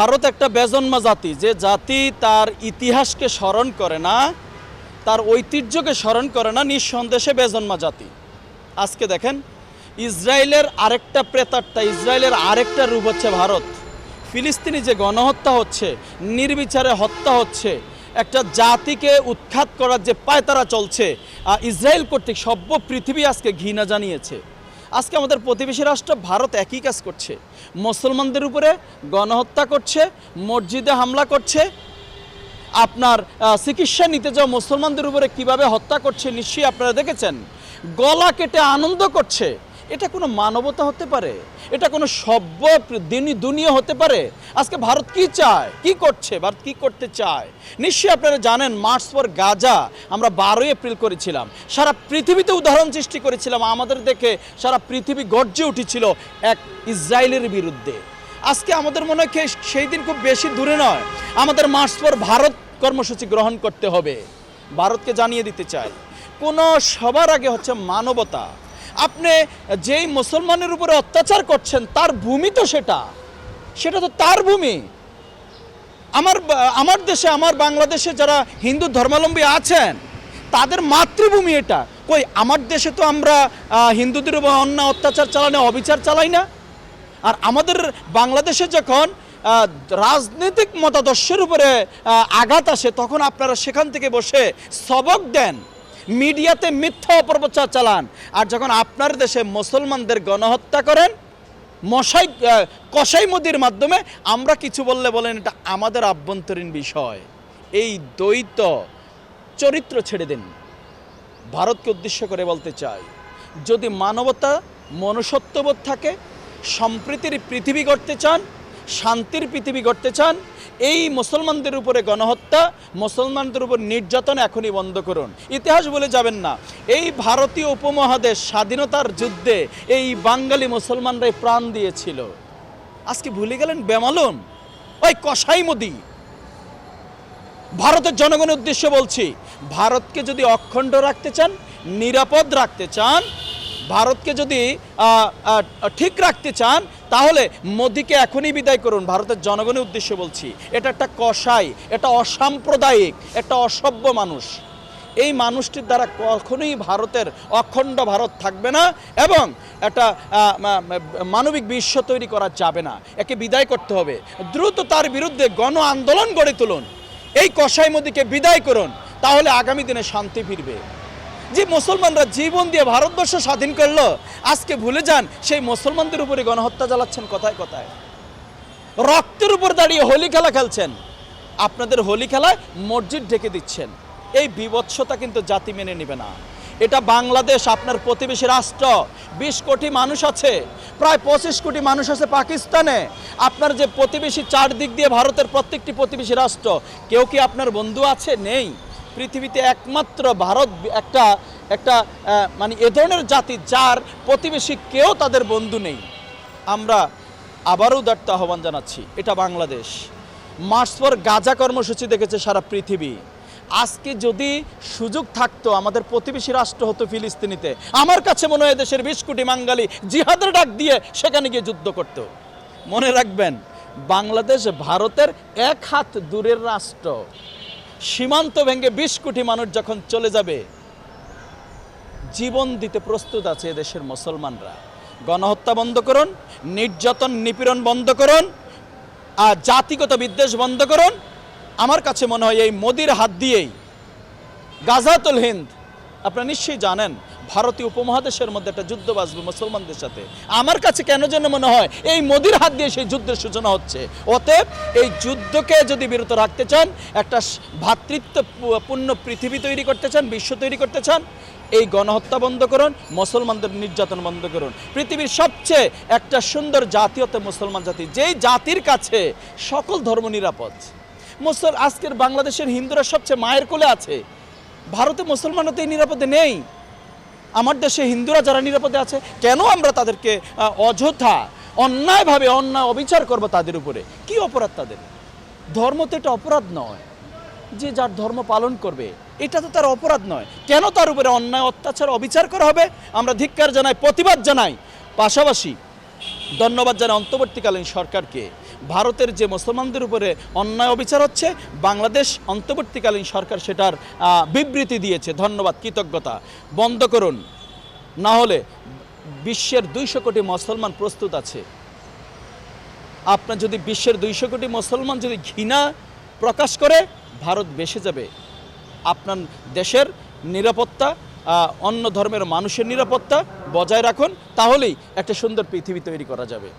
ভারত একটা বেজন্মা জাতি, যে জাতি তার ইতিহাসকে স্মরণ করে না, তার ঐতিহ্যকে স্মরণ করে না নিঃসন্দেশে বেজন্মা জাতি। আজকে দেখেন, ইসরায়েলের আরেকটা প্রেতারটা ইসরায়েলের আরেকটা রূপ হচ্ছে ভারত। ফিলিস্তিনি যে গণহত্যা হচ্ছে, নির্বিচারে হত্যা হচ্ছে, একটা জাতিকে উৎখাত করার যে পায়তারা চলছে ইসরায়েল কর্তৃক সভ্য পৃথিবী আজকে ঘৃণা জানিয়েছে। আজকে আমাদের প্রতিবেশী রাষ্ট্র ভারত একই কাজ করছে। মুসলমানদের উপরে গণহত্যা করছে, মসজিদে হামলা করছে। আপনার চিকিৎসা নিতে যাওয়া মুসলমানদের উপরে কীভাবে হত্যা করছে, নিশ্চয়ই আপনারা দেখেছেন। গলা কেটে আনন্দ করছে। এটা কোনো মানবতা হতে পারে? এটা কোনো সভ্য দিনী দুনিয়া হতে পারে? আজকে ভারত কি চায়? কি করছে? ভারত কি করতে চায়? নিশ্চয়ই আপনারা জানেন, মার্চ পর গাজা আমরা বারোই এপ্রিল করেছিলাম। সারা পৃথিবীতে উদাহরণ সৃষ্টি করেছিলাম আমাদের দেখে সারা পৃথিবী গর্জে উঠেছিল এক ইসরায়েলের বিরুদ্ধে। আজকে আমাদের মনে হয় সেই দিন খুব বেশি দূরে নয়। আমাদের মার্চ পর ভারত কর্মসূচি গ্রহণ করতে হবে। ভারতকে জানিয়ে দিতে চাই। কোনো সবার আগে হচ্ছে মানবতা। আপনি যেই মুসলমানের উপরে অত্যাচার করছেন, তার ভূমি তো সেটা। সেটা তো তার ভূমি। আমার আমার দেশে, আমার বাংলাদেশে যারা হিন্দু ধর্মাবলম্বী আছেন, তাদের মাতৃভূমি এটা। কই, আমার দেশে তো আমরা হিন্দুদের উপর অন্য অত্যাচার চালানো, অবিচার চালাই না। আর আমাদের বাংলাদেশে যখন রাজনৈতিক মতাদর্শের উপরে আঘাত আসে, তখন আপনারা সেখান থেকে বসে সবক দেন। মিডিয়াতে মিথ্যা অপপ্রচার চালান। আর যখন আপনার দেশে মুসলমানদের গণহত্যা করেন, মশাই কসাই মোদির মাধ্যমে, আমরা কিছু বললে বলেন এটা আমাদের আভ্যন্তরীণ বিষয়। এই দ্বৈত চরিত্র ছেড়ে দিন। ভারতকে উদ্দেশ্য করে বলতে চাই, যদি মানবতা মনুষ্যত্ববোধ থাকে, সম্প্রীতির পৃথিবী গড়তে চান, শান্তির পৃথিবী গড়তে চান এই মুসলমানদের উপরে গণহত্যা, মুসলমানদের উপর নির্যাতন এখনই বন্ধ করুন। ইতিহাস বলে যাবেন না, এই ভারতীয় উপমহাদেশ স্বাধীনতার যুদ্ধে এই বাঙালি মুসলমানরাই প্রাণ দিয়েছিল। আজকে ভুলে গেলেন বেমালুন ওই কসাই মোদী। ভারতের জনগণের উদ্দেশ্যে বলছি, ভারতকে যদি অখণ্ড রাখতে চান, নিরাপদ রাখতে চান ভারতকে যদি ঠিক রাখতে চান, তাহলে মোদিকে এখনই বিদায় করুন। ভারতের জনগণের উদ্দেশ্যে বলছি, এটা একটা কসাই, এটা অসাম্প্রদায়িক একটা অসভ্য মানুষ। এই মানুষটির দ্বারা কখনোই ভারতের অখণ্ড ভারত থাকবে না এবং একটা মানবিক বিশ্ব তৈরি করা যাবে না। একে বিদায় করতে হবে। দ্রুত তার বিরুদ্ধে গণ আন্দোলন গড়ে তুলুন। এই কসাই মোদীকে বিদায় করুন। তাহলে আগামী দিনে শান্তি ফিরবে। যে মুসলমানরা জীবন দিয়ে ভারতবর্ষ স্বাধীন করল, আজকে ভুলে যান, সেই মুসলমানদের উপরে গণহত্যা চালাচ্ছেন কথায় কথায়? রক্তের উপর দাঁড়িয়ে হোলি খেলা খেলছেন। আপনাদের হোলি খেলায় মসজিদ ঢেকে দিচ্ছেন। এই বিভৎসতা কিন্তু জাতি মেনে নেবে না। এটা বাংলাদেশ, আপনার প্রতিবেশী রাষ্ট্র। বিশ কোটি মানুষ আছে, প্রায় পঁচিশ কোটি মানুষ আছে পাকিস্তানে। আপনার যে প্রতিবেশী চারদিক দিয়ে ভারতের প্রত্যেকটি প্রতিবেশী রাষ্ট্র, কেউ কি আপনার বন্ধু আছে? নেই। পৃথিবীতে একমাত্র ভারত, একটা একটা মানে এ ধরনের জাতি যার প্রতিবেশী কেউ তাদের বন্ধু নেই। আমরা আবারও উদার্ত আহ্বান জানাচ্ছি, এটা বাংলাদেশ। মার্চ পর গাজা কর্মসূচি দেখেছে সারা পৃথিবী। আজকে যদি সুযোগ থাকতো আমাদের প্রতিবেশী রাষ্ট্র হতো ফিলিস্তিনিতে, আমার কাছে মনে হয় দেশের বিশ কোটি বাঙালি জিহাদের ডাক দিয়ে সেখানে গিয়ে যুদ্ধ করত। মনে রাখবেন, বাংলাদেশ ভারতের এক হাত দূরের রাষ্ট্র। সীমান্ত ভেঙে বিশ কোটি মানুষ যখন চলে যাবে, জীবন দিতে প্রস্তুত আছে দেশের মুসলমানরা। গণহত্যা বন্ধ করুন, নির্যাতন, নিপীড়ন বন্ধ করুন, আর জাতিগত বিদ্বেষ বন্ধ করুন। আমার কাছে মনে হয় এই মোদির হাত দিয়েই গাজাতুল হিন্দ, আপনারা নিশ্চয়ই জানেন ভারতীয় উপমহাদেশের মধ্যে একটা যুদ্ধ বাঁচবে মুসলমানদের সাথে। আমার কাছে কেন যেন মনে হয়, এই মোদির হাত দিয়ে সেই যুদ্ধের সূচনা হচ্ছে। অতএব এই যুদ্ধকে যদি বিরত রাখতে চান, একটা ভ্রাতৃত্বপূর্ণ পৃথিবী তৈরি করতে চান, বিশ্ব তৈরি করতে চান, এই গণহত্যা বন্ধ করুন, মুসলমানদের নির্যাতন বন্ধ করুন। পৃথিবীর সবচেয়ে একটা সুন্দর জাতি হতে মুসলমান জাতি। যেই জাতির কাছে সকল ধর্ম নিরাপদ। মুসল, আজকের বাংলাদেশের হিন্দুরা সবচেয়ে মায়ের কোলে আছে। ভারতে মুসলমানরা তো এই নিরাপদে নেই। আমার দেশে হিন্দুরা যারা নিরাপদে আছে, কেন আমরা তাদেরকে অযথা, অন্যায়ভাবে অন্যায় অবিচার করব তাদের উপরে? কি অপরাধ তাদের? ধর্ম তো এটা অপরাধ নয়। যে যার ধর্ম পালন করবে, এটা তো তার অপরাধ নয়। কেন তার উপরে অন্যায়, অত্যাচার, অবিচার করা হবে? আমরা ধিক্কার জানাই, প্রতিবাদ জানাই। পাশাপাশি ধন্যবাদ জানাই অন্তর্বর্তীকালীন সরকারকে। ভারতের যে মুসলমানদের উপরে অন্যায় অবিচার হচ্ছে, বাংলাদেশ অন্তর্বর্তীকালীন সরকার সেটার বিবৃতি দিয়েছে। ধন্যবাদ, কৃতজ্ঞতা। বন্ধ করুন। না হলে বিশ্বের দুইশো কোটি মুসলমান প্রস্তুত আছে। আপনার যদি বিশ্বের দুইশো কোটি মুসলমান যদি ঘৃণা প্রকাশ করে, ভারত বেসে যাবে। আপনার দেশের নিরাপত্তা অন্য ধর্মের মানুষের নিরাপত্তা বজায় রাখুন, তাহলেই একটা সুন্দর পৃথিবী তৈরি করা যাবে।